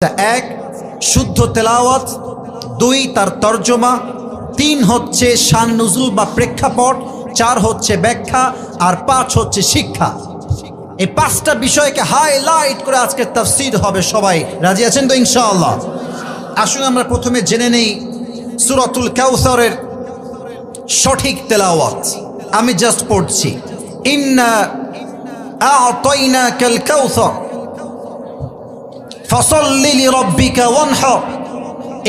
এক, শুদ্ধ তেলাওয়াত, দুই, তার তর্জমা, তিন হচ্ছে শান নজুল বা প্রেক্ষাপট, চার হচ্ছে ব্যাখ্যা, আর পাঁচ হচ্ছে শিক্ষা। এই পাঁচটা বিষয়কে হাইলাইট করে আজকে তাফসির হবে সবাই। রাজি আছেন তো ইনশাআল্লাহ? আসুন আমরা প্রথমে জেনে নেই সুরাতুল কাউসারের সঠিক তেলাওয়াত। আমি জাস্ট পড়ছি। ইন্না আ'তাইনাকাল কাউসার ফসল্লিল রব্বিকা ওয়ানহর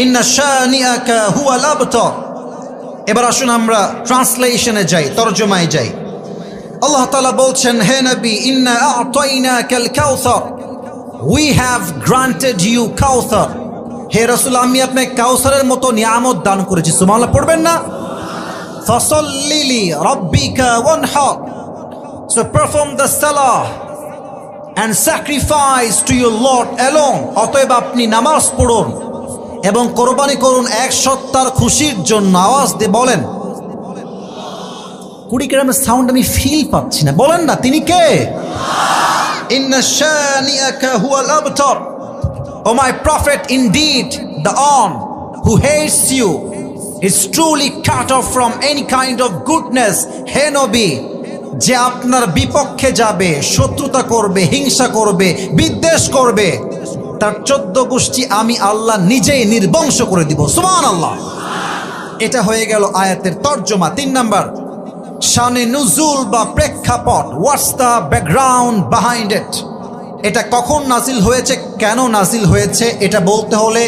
ইন্না শানিআকা হুয়াল আবতার এবার আসুন আমরা ট্রান্সলেশনে যাই, তর্জমায় যাই। আল্লাহ বলছেন, হে নবী, ইন্না আতাইনা কাল উই হ্যাভ গ্রান্টেড ইউ কাউসার হে রসুল, আমি আপনাকে কাউসারের মতো নিয়ামত দান করেছি। সুমালা পড়বেন না? ফসল লিলি রব্বিকা ওয়ান হক সো পারফর্ম দ্য সালাহ and sacrifice to your Lord alone অতএব আপনি নামাজ পড়ুন এবং কোরবানি করুন এক সত্তার খুশির জন্য। আওয়াজ দিয়ে বলেন। কুড়ি গ্রামের সাউন্ড আমি ফিল পাচ্ছি না। বলেন না তিনি কে? O my prophet indeed the one who hates you. Is truly cut off from any kind of goodness হে নবী যে আপনার বিপক্ষে যাবে, শত্রুতা করবে, হিংসা করবে, বিদ্বেষ করবে, তার চোদ্দ গোষ্ঠী আমি আল্লাহ নিজেই নির্বংশ করে দিব। সুমান আল্লাহ এটা হয়ে গেল আয়াতের তর্জমা। তিন নাম্বার। শানে নুজুল বা প্রেক্ষাপট what's the background behind it এটা কখন নাজিল হয়েছে, কেন নাজিল হয়েছে, এটা বলতে হলে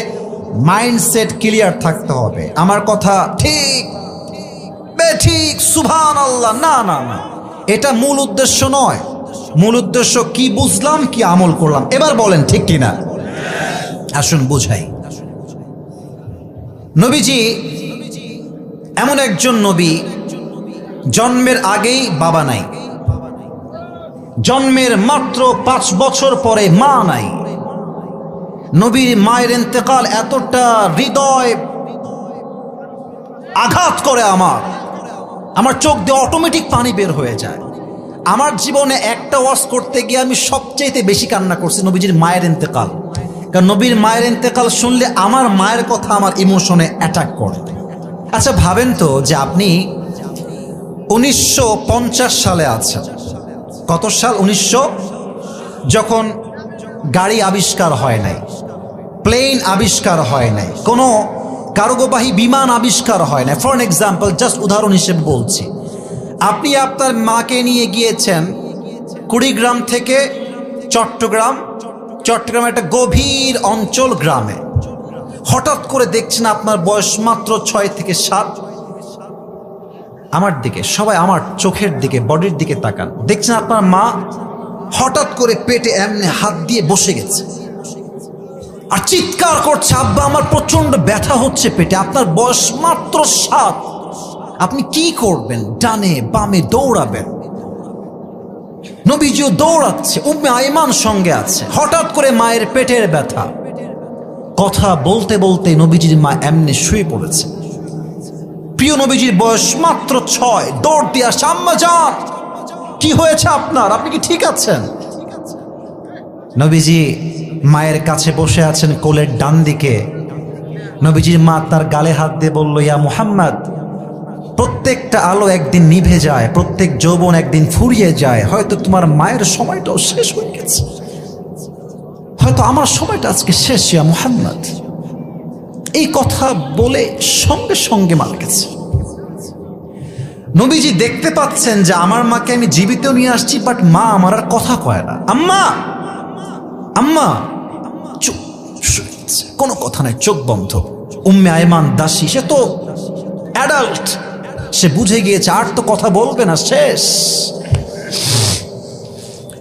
মাইন্ডসেট ক্লিয়ার থাকতে হবে। আমার কথা ঠিক ঠিক সুভান আল্লাহ না না না। এটা মূল উদ্দেশ্য নয়। মূল উদ্দেশ্য কি বুঝলাম, কি আমল করলাম। এবার বলেন ঠিক কিনা? আসুন বুঝাই। নবীজি, এমন একজন নবী জন্মের আগেই বাবা নাই। জন্মের মাত্র পাঁচ বছর পরে মা নাই। নবীর মায়ের ইন্তেকাল এতটা হৃদয় আঘাত করে আমার। আমার চোখ দিয়ে অটোমেটিক পানি বের হয়ে যায়। আমার জীবনে একটা ওয়াশ করতে গিয়ে আমি সবচেয়ে বেশি কান্না করছি নবীজির মায়ের ইন্তেকাল। কারণ নবীর মায়ের ইন্তেকাল শুনলে আমার মায়ের কথা আমার ইমোশনে অ্যাটাক করে। আচ্ছা ভাবেন তো যে আপনি উনিশশো পঞ্চাশ সালে আছেন। কত সাল? উনিশশো? যখন গাড়ি আবিষ্কার হয় নাই প্লেন আবিষ্কার হয় নাই, কোনো কার্গোবাহী বিমান আবিষ্কার হয় নাই। ফর এক্সাম্পল জাস্ট উদাহরণ হিসেবে বলছি। আপনি আপনার মাকে নিয়ে গিয়েছেন কুড়িগ্রাম থেকে চট্টগ্রাম। চট্টগ্রাম একটা গভীর অঞ্চল গ্রামে। হঠাৎ করে দেখছেন আপনার বয়স মাত্র ছয় থেকে সাত। আমার দিকে, সবাই আমার চোখের দিকে, বডির দিকে তাকান। দেখছেন আপনার মা হঠাৎ করে পেটে এমনি হাত দিয়ে বসে গেছে। আর চিৎকার করছে, আব্বা, আমার প্রচণ্ড ব্যথা হচ্ছে পেটে। আপনার বয়স মাত্র সাত। আপনি কি করবেন? ডানে, বামে দৌড়াবেন। নবীজিও দৌড়াচ্ছে, উম্মে আইমান সঙ্গে আছে। হঠাৎ করে মায়ের পেটের ব্যথা। কথা বলতে বলতে নবীজির মা এমনি শুয়ে পড়েছে। প্রিয় নবীজির বয়স মাত্র ছয়, দৌড় দিয়া সাম্মা যান! কি হয়েছে আপনার? আপনি কি ঠিক আছেন? নবীজি মায়ের কাছে বসে আছেন কোলের ডান দিকে। নবীজির মা তার গালে হাত দিয়ে বলল, ইয়া মুহাম্মদ প্রত্যেকটা আলো একদিন নিভে যায়, প্রত্যেক যৌবন একদিন ফুরিয়ে যায়। হয়তো তোমার মায়ের সময়টাও শেষ হয়ে গেছে। হয়তো আমার সময়টা আজকে শেষ, ইয়া মুহাম্মদ। এই কথা বলে সঙ্গে সঙ্গে মারা গেছে। নবীজি দেখতে পাচ্ছেন যে আমার মাকে আমি জীবিত নিয়ে আসছি, বাট মা আমার আর কথা কয় না। আম্মা! আম্মা! কোনো কথা নাই, চোখ বন্ধ। উম্মে আয়মান দাসী, সে তো অ্যাডাল্ট সে বুঝে গিয়েছে, আর তো কথা বলবে না, শেষ।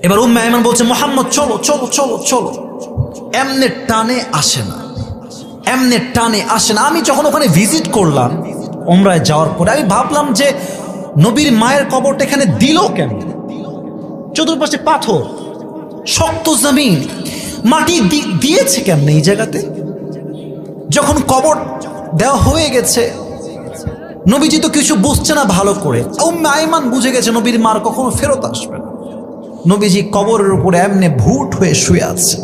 এবার উম্মে আয়মান বলছে, মোহাম্মদ, চলো চলো চলো চলো। এমনে টানে আসে না। এমনে টানে আসে না। আমি যখন ওখানে ভিজিট করলাম ওমরায় যাওয়ার পরে আমি ভাবলাম যে নবীর মায়ের কবরটা এখানে দিল কেন? চতুর্পাশে পাথর, শক্ত জমিন, মাটি দিয়েছে কেমনে এই জায়গাতে? যখন কবর দেওয়া হয়ে গেছে নবীজি তো কিছু বুঝছে না ভালো করে। উম্মে আইমান বুঝে গেছে নবীর মার কখনো ফেরত আসবে না। নবীজি কবরের উপরে এমনি ভুট হয়ে শুয়ে আছে।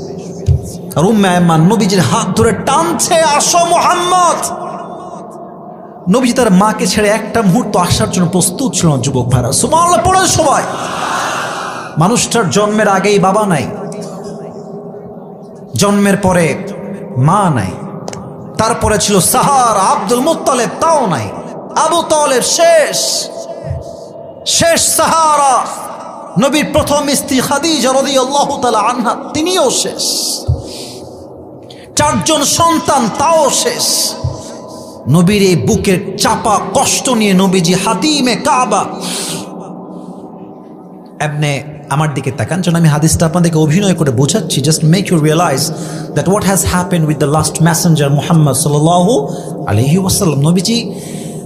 আর উম্মে নবীজির হাত ধরে টানছে, আসো মোহাম্মদ! নবীজি তার মাকে ছেড়ে একটা মুহূর্ত আসার জন্য প্রস্তুত ছিল না, যুবক ভাইরা। সুমাল্লাহ পড়ে সবাই। মানুষটার জন্মের আগেই বাবা নাই। জন্মের পরে মা নাই। তারপরে ছিল সাহার, আব্দুল মুত্তালেব, তাও নাই। আবু তালেব শেষ। শেষ সাহারা। নবীর প্রথম স্ত্রী খাদিজা রাদিয়াল্লাহু তাআলা আনহা, তিনিও শেষ। চারজন সন্তান, তাও শেষ। নবীর এই বুকের চাপা কষ্ট নিয়ে নবীজি হাতিমে কাবা। এমনে আমার দিকে তাকান, যেন আমি হাদিসটা আপনাদেরকে অভিনয় করে বোঝাচ্ছি। Just make you realise that what has happen with the last messenger Muhammad সাল্লাহ আলহি ওয়াসাল্লাম। নবীজি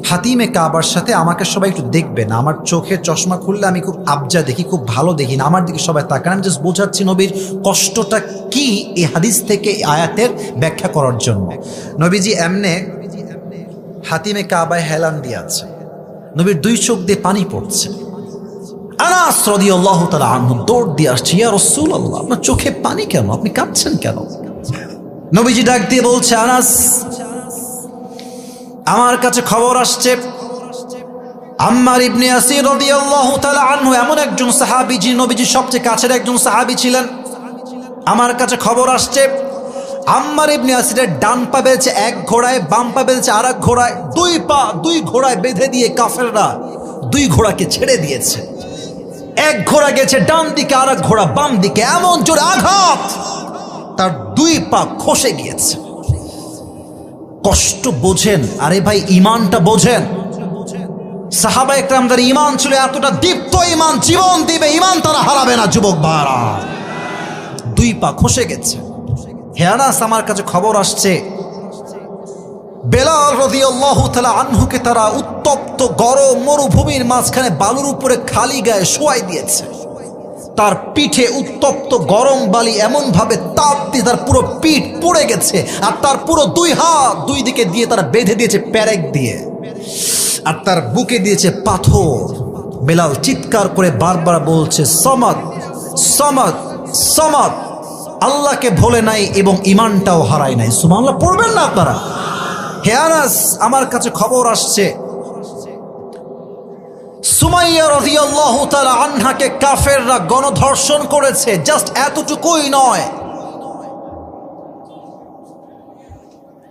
হাতিমে কাবার সাথে আমাকে সবাই একটু দেখবেন আমার চোখে চশমা খুললে আমি খুব আবজা দেখি, খুব ভালো দেখি না। আমার দিকে সবাই তাকান আমি জাস্ট বোঝাচ্ছি নবীর কষ্টটা কি এই হাদিস থেকে আয়াতের ব্যাখ্যা করার জন্য। নবীজি এমনে হাতিমে কাবায় হেলান দিয়ে আছে নবীর দুই চোখ দিয়ে পানি পড়ছে। আনাস দিয়ে আসছে রাসূলুল্লাহ, আপনার চোখে পানি কেন? আপনি কাঁদছেন কেন? নবীজি ডাক দিয়ে বলছে, আনাস আমার কাছে খবর আসছে, আম্মার ইবনে আসির রাদিয়াল্লাহু তাআলা আনহু এমন একজন সাহাবী যিনি নবীজির সবচেয়ে কাছের একজন সাহাবী ছিলেন। আমার কাছে খবর আসছে, আম্মার ইবনে আসিরের ডান পা বেঁধেছে এক ঘোড়ায়, বাম পা বেঁধেছে আর এক ঘোড়ায়, দুই পা দুই ঘোড়ায় বেঁধে দিয়ে কাফেররা দুই ঘোড়াকে ছেড়ে দিয়েছে। এক ঘোড়া গেছে ডান দিকে আর এক ঘোড়া বাম দিকে, এমন জোরে আঘাত! তার দুই পা খসে গিয়েছে। কষ্ট বোঝেন। আরে ভাই ইমানটা বোঝেন। সাহাবা একরামদের ইমান ছিল এতটা দীপ্ত ইমান জীবন দিবে ইমান তারা হারাবে না, যুবক ভাড়া দুই পা খসে গেছে। হেয়ানাস আমার কাছে খবর আসছে। বেলাল রদিয়াল্লাহু তাআলা আনহুকে তারা উত্তপ্ত, গরম মরুভূমির মাঝখানে বালুর উপরে খালি গায়ে শোয়াই দিয়েছে। তার পিঠে উত্তপ্ত গরম বালি এমন ভাবে তাপ দিয়ে তার পুরো পিঠ পড়ে গেছে আর তার পুরো দুই হাত দুই দিকে দিয়ে তারা বেঁধে দিয়েছে প্যারেক দিয়ে। আর তার বুকে দিয়েছে পাথর। বেলাল চিৎকার করে বারবার বলছে, সমাদ সমাদ সমাদ। আল্লাহকে ভোলে নাই এবং ইমানটাও হারায় নাই। সুমাল্লাহ পড়বেন না আপনারা। হে আনাস, আমার কাছে খবর আসছে। সুমাইয়া রাদিয়াল্লাহু তাআলা আনহাকে কাফেররা গণধর্ষণ করেছে, জাস্ট এতটুকুই নয়।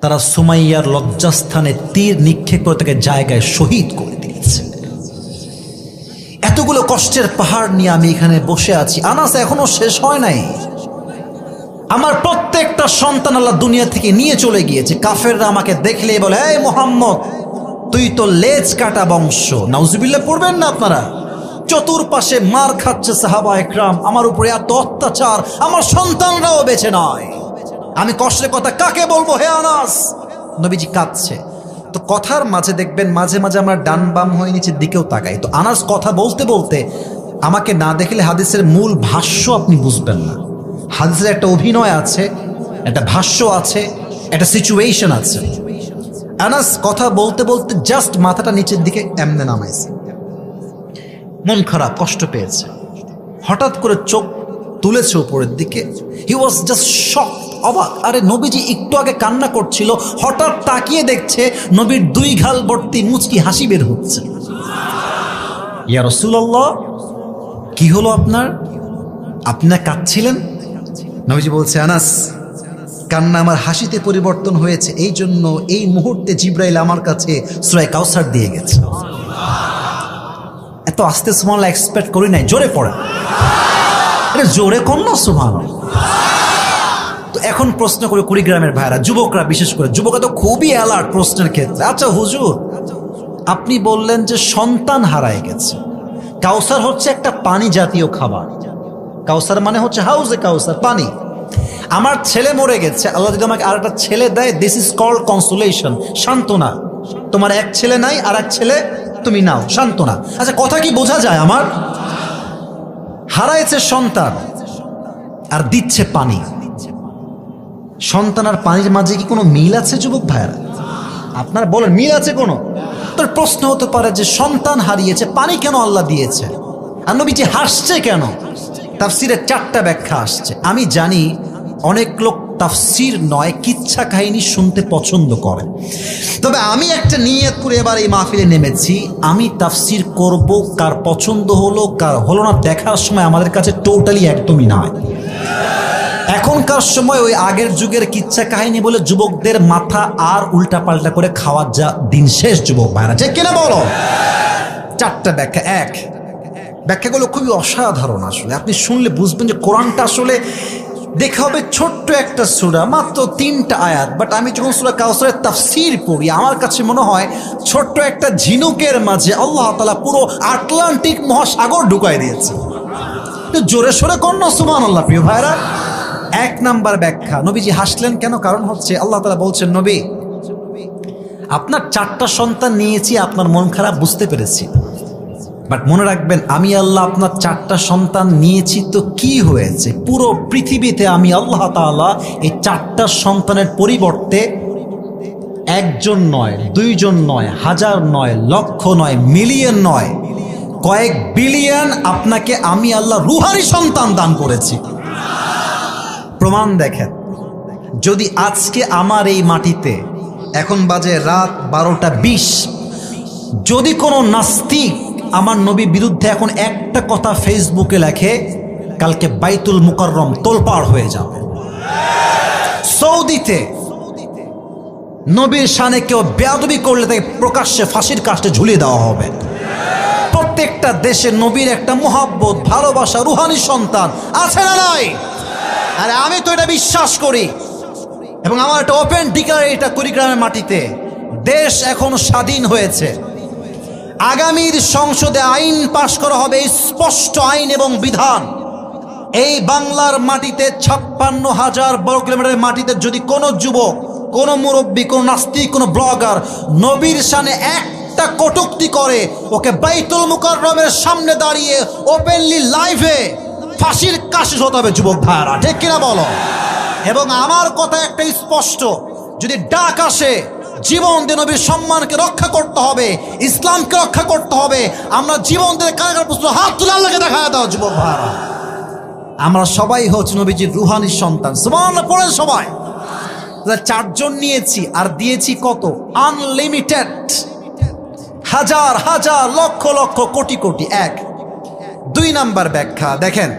তারা সুমাইয়ার লজ্জাস্থানে তীর নিক্ষেপ করে তাকে জায়গায় শহীদ করে দিয়েছে। এতগুলো কষ্টের পাহাড় নিয়ে আমি এখানে বসে আছি। আনাস, এখনও শেষ হয় নাই? আমার প্রত্যেকটা সন্তান আল্লাহ দুনিয়া থেকে নিয়ে চলে গিয়েছে। কাফেররা আমাকে দেখলে বলে, এই মোহাম্মদ তুই তো লেজ কাটা বংশ। নাউজুবিল্লাহ, পড়বেন না আপনারা? চতুর্পাশে মার খাচ্ছে সাহাবা একরাম, আমার উপরে এত অত্যাচার, আমার সন্তানরাও বেছে নয়। আমি কষ্টের কথা কাকে বলব? হে আনাস! নবীজি কাঁদছে। তো কথার মাঝে দেখবেন, মাঝে মাঝে আমরা ডান বাম হয়ে নিচের দিকেও তাকাই। তো আনাস কথা বলতে বলতে আমাকে না দেখলে হাদিসের মূল ভাষ্য আপনি বুঝবেন না। হাদিসের একটা অভিনয় আছে, একটা ভাষ্য আছে, একটা সিচুয়েশন আছে। আনাস কথা বলতে বলতে জাস্ট মাথাটা নিচের দিকে এমনে নামাইছে। মন খারাপ, কষ্ট পেয়েছে। হঠাৎ করে চোখ তুলেছে উপরের দিকে। হি ওয়াজ জাস্ট শক অবাক। আরে নবীজি একটু আগে কান্না করছিল, হঠাৎ তাকিয়ে দেখছে নবীর দুই ঘাল ভর্তি মুচকি হাসি বের হচ্ছে। ইয়া রসুল্লাহ কি হলো আপনার? আপনি কাঁদছিলেন? নবীজি বলছে, আনাস কান্না আমার হাসিতে পরিবর্তন হয়েছে, এই জন্য এই মুহূর্তে জিব্রাইল আমার কাছে সুরাই কাউসার দিয়ে গেছে। এত আস্তে সুমান এক্সপেক্ট করি নাই, জোরে পড়া। জোরে কর না সুমান তো এখন প্রশ্ন করে কুড়িগ্রামের ভাইরা, যুবকরা বিশেষ করে, যুবকরা তো খুবই অ্যালার্ট প্রশ্নের ক্ষেত্রে। আচ্ছা হুজুর, আপনি বললেন যে সন্তান হারায় গেছে। কাউসার হচ্ছে একটা পানি জাতীয় খাবার। কাউসার মানে হচ্ছে হাউজে কাউসার, পানি। আমার ছেলে মরে গেছে, আল্লাহ যদি আমাকে আর একটা ছেলে দেয় দিস ইজ কল্ড কনসোলেশন সান্ত্বনা। তোমার এক ছেলে নাই আর এক ছেলে তুমি নাও, সান্ত্বনা। আচ্ছা কথা কি বোঝা যায় আমার? হারাইছে সন্তান আর দিচ্ছে পানি। সন্তান আর পানির মাঝে কি কোনো মিল আছে, যুবক ভাইয়ারা? আপনার বলেন, মিল আছে কোনো? তোর প্রশ্ন হতে পারে যে সন্তান হারিয়েছে, পানি কেন আল্লাহ দিয়েছে? আর নবীজি হাসছে কেন? তাফসিরের চারটা ব্যাখ্যা আসছে। আমি জানি অনেক লোক তাফসির নয়, কিচ্ছা কাহিনী শুনতে পছন্দ করে। তবে আমি একটা নিয়ত করে এবার এই মাহফিলে নেমেছি। আমি তাফসির করব, কার পছন্দ হলো, কার হলো না, দেখার সময় আমাদের কাছে টোটালি একদমই নয় এখনকার সময় ওই আগের যুগের কিচ্ছা কাহিনী বলে যুবকদের মাথা আর উল্টা পাল্টা করে খাওয়ার যা দিন শেষ, যুবক ভাইরা। যে কিনা বলো? চারটা ব্যাখ্যা, এক। ব্যাখ্যাগুলো খুবই অসাধারণ আসলে। আপনি শুনলে বুঝবেন যে কোরআনটা আসলে দেখা হবে ছোট্ট একটা সুরা, মাত্র তিনটা আয়াত বাট আমি যখন সুরা কাউসারের তাফসির পড়ি, আমার কাছে মনে হয় ছোট্ট একটা ঝিনুকের মাঝে আল্লাহ তালা পুরো আটলান্টিক মহাসাগর ঢুকাই দিয়েছে। জোরে সোরে কন্য সুমান আল্লাহ প্রিয় ভাইরা এক নাম্বার ব্যাখ্যা, নবীজি হাসলেন কেন? কারণ হচ্ছে আল্লাহ তালা বলছেন, নবী, আপনার চারটা সন্তান নিয়েছি, আপনার মন খারাপ, বুঝতে পেরেছি। বাট মনে রাখবেন, আমি আল্লাহ আপনার চারটা সন্তান নিয়েছি, তো কি হয়েছে? পুরো পৃথিবীতে আমি আল্লাহ তাআলা এই চারটা সন্তানের পরিবর্তে একজন নয়, দুইজন নয়, হাজার নয়, লক্ষ নয়, মিলিয়ন নয়, কয়েক বিলিয়ন আপনাকে আমি আল্লাহ রুহারি সন্তান দান করেছি। প্রমাণ দেখেন, যদি আজকে আমার এই মাটিতে এখন বাজে রাত বারোটা বিশ, যদি কোনো নাস্তিক আমার নবী বিরুদ্ধে এখন একটা কথা ফেসবুকে লেখে, কালকে বাইতুল মুকররম তোলপাড় হয়ে যাবে। সৌদিতে নবীর শানে কেউ বেয়াদবি করলে তাকে প্রকাশ্যে ফাঁসির কাস্টে ঝুলিয়ে দেওয়া হবে। প্রত্যেকটা দেশে নবীর একটা মোহাব্বত, ভালোবাসা, রুহানি সন্তান আছে না নাই? আরে আমি তো এটা বিশ্বাস করি। এবং আমার একটা ওপেন ডিকার এটা কুড়িগ্রামের মাটিতে। দেশ এখন স্বাধীন হয়েছে। আগামীর সংসদে আইন পাশ করা হবে স্পষ্ট আইন এবং বিধান। এই বাংলার মাটিতে ছাপ্পান্ন হাজার বর্গ কিলোমিটারের মাটিতে যদি কোনো যুবক, কোনো মুরব্বী, কোনো নাস্তিক, কোনো ব্লগার নবীর সামনে একটা কটুক্তি করে, ওকে বাইতুল মুকাররমের সামনে দাঁড়িয়ে ওপেনলি লাইভে ফাঁসির কাশি হতে হবে, যুবক ভাইয়ারা। ঠিক কিনা বলো? এবং আমার কথা একটা স্পষ্ট, যদি ডাক আসে জীবন দিয়ে নবীর সম্মানকে রক্ষা করতে হবে, ইসলামকে রক্ষা করতে হবে। আমরা জীবন দিয়ে কারাগার প্রশ্ন হাত তুলে আল্লাহকে দেখা দাও, যুবক ভাইয়ারা আমরা সবাই হচ্ছে নবীজির রুহানির সন্তান। সুবহানাল্লাহ, পড়েন সবাই। চারজন নিয়েছি, আর দিয়েছি কত? আনলিমিটেড হাজার হাজার, লক্ষ লক্ষ, কোটি কোটি, এক। দুই নাম্বার ব্যাখ্যা, দেখেন।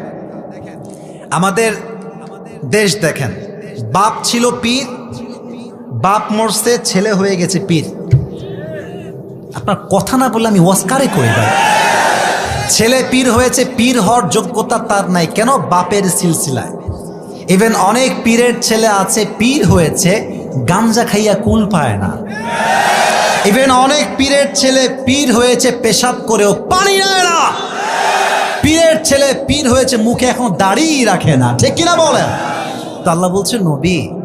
আমাদের দেশ দেখেন, বাপ ছিল পীর বাপ মরছে, ছেলে হয়ে গেছে পীর। আপনার কথা না বললে আমি ওয়াস্কারে করি ভাই ছেলে পীর হয়েছে, পীর হওয়ার যোগ্যতা তার নাই। কেন? বাপের সিলসিলায়। ইভেন অনেক পীরের ছেলে আছে, পীর হয়েছে, গাঞ্জা খাইয়া কুল পায় না। ইভেন অনেক পীরের ছেলে পীর হয়েছে, পেশাব করেও পানি নেয় না। পীরের ছেলে পীর হয়েছে, মুখে এখন দাড়িই রাখে না। ঠিক কিনা বলেন? তো আল্লাহ বলছে, নবী